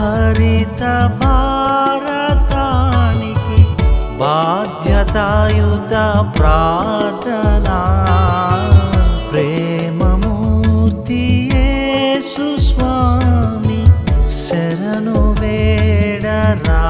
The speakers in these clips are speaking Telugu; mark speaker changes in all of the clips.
Speaker 1: హరిత భారతానికి బాధ్యతాయుత ప్రార్థనా. ప్రేమమూర్తి స్వామి శరణు వేడరా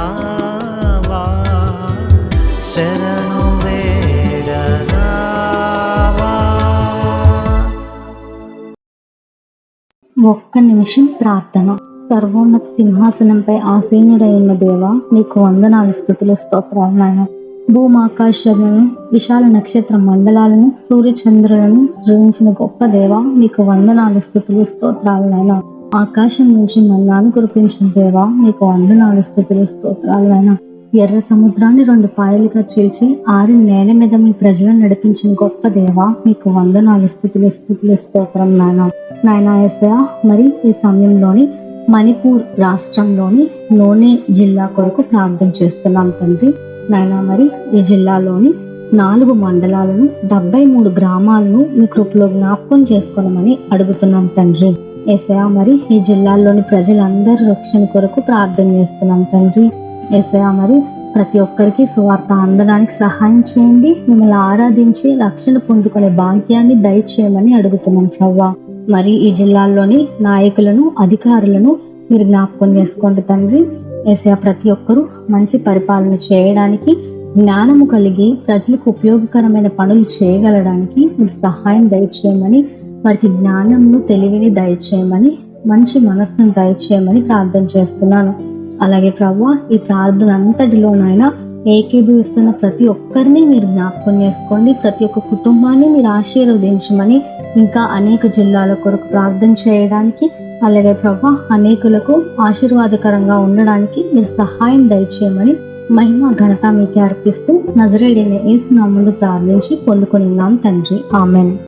Speaker 2: ఒక్క నిమిషం ప్రార్థన. సర్వోన్నత సింహాసనంపై ఆసీనుడై ఉన్న దేవ మీకు వందనాలు స్థుతులు స్తోత్రాలు నాయన. భూమాకాశాలను విశాల నక్షత్ర మండలాలను సూర్య చంద్రులను సృజించిన గొప్ప దేవ మీకు వందనాలు స్థుతులు స్తోత్రాలు నాయన. ఆకాశం నుంచి మన్నాను కురిపించిన దేవ మీకు వందనాలు స్థుతులు స్తోత్రాలు నాయన. ఎర్ర సముద్రాన్ని రెండు పాయలుగా చీల్చి ఆరి నేల మీద మీ ప్రజలను నడిపించిన గొప్ప దేవ మీకు వందనాలు స్థుతులు స్థుతులు స్తోత్రం నాయన. నాయన ఎస్ఐ మరి ఈ సమయంలోని మణిపూర్ రాష్ట్రంలోని నోనే జిల్లా కొరకు ప్రార్థన చేస్తున్నాం తండ్రి. నాయన మరి ఈ జిల్లాలోని నాలుగు మండలాలను డెబ్బై మూడు గ్రామాలను మీ కృపలో జ్ఞాపకం చేసుకోనమని అడుగుతున్నాం తండ్రి. ఎస్ఐ మరి ఈ జిల్లాలోని ప్రజలందరి రక్షణ కొరకు ప్రార్థన చేస్తున్నాం తండ్రి. ఎస్ఐ మరి ప్రతి ఒక్కరికి సువార్త అందడానికి సహాయం చేయండి. మిమ్మల్ని ఆరాధించి రక్షణ పొందుకునే భాగ్యాన్ని దయచేయమని అడుగుతున్నాం ప్రవ్వా. మరి ఈ జిల్లాల్లోని నాయకులను అధికారులను మీరు జ్ఞాపకం చేసుకోండి తండ్రి. ఏసా ప్రతి ఒక్కరూ మంచి పరిపాలన చేయడానికి జ్ఞానము కలిగి ప్రజలకు ఉపయోగకరమైన పనులు చేయగలడానికి మీరు సహాయం దయచేయమని వారికి జ్ఞానంను తెలివిని దయచేయమని మంచి మనస్సును దయచేయమని ప్రార్థన చేస్తున్నాను. అలాగే ప్రవ్వా ఈ ప్రార్థన అంతటిలోనైనా ఏకీభవిస్తున్న ప్రతి ఒక్కరిని మీరు జ్ఞాపకం చేసుకోండి. ప్రతి ఒక్క కుటుంబాన్ని మీరు ఆశీర్వదించమని ఇంకా అనేక జిల్లాల కొరకు ప్రార్థన చేయడానికి అలాగే ప్రభా అనేకులకు ఆశీర్వాదకరంగా ఉండడానికి మీరు సహాయం దయచేయమని మహిమ ఘనత మీకే అర్పిస్తూ నజరేడిని ఏసు నామందు ప్రార్థించి పొందుకుని తండ్రి. ఆమెన్.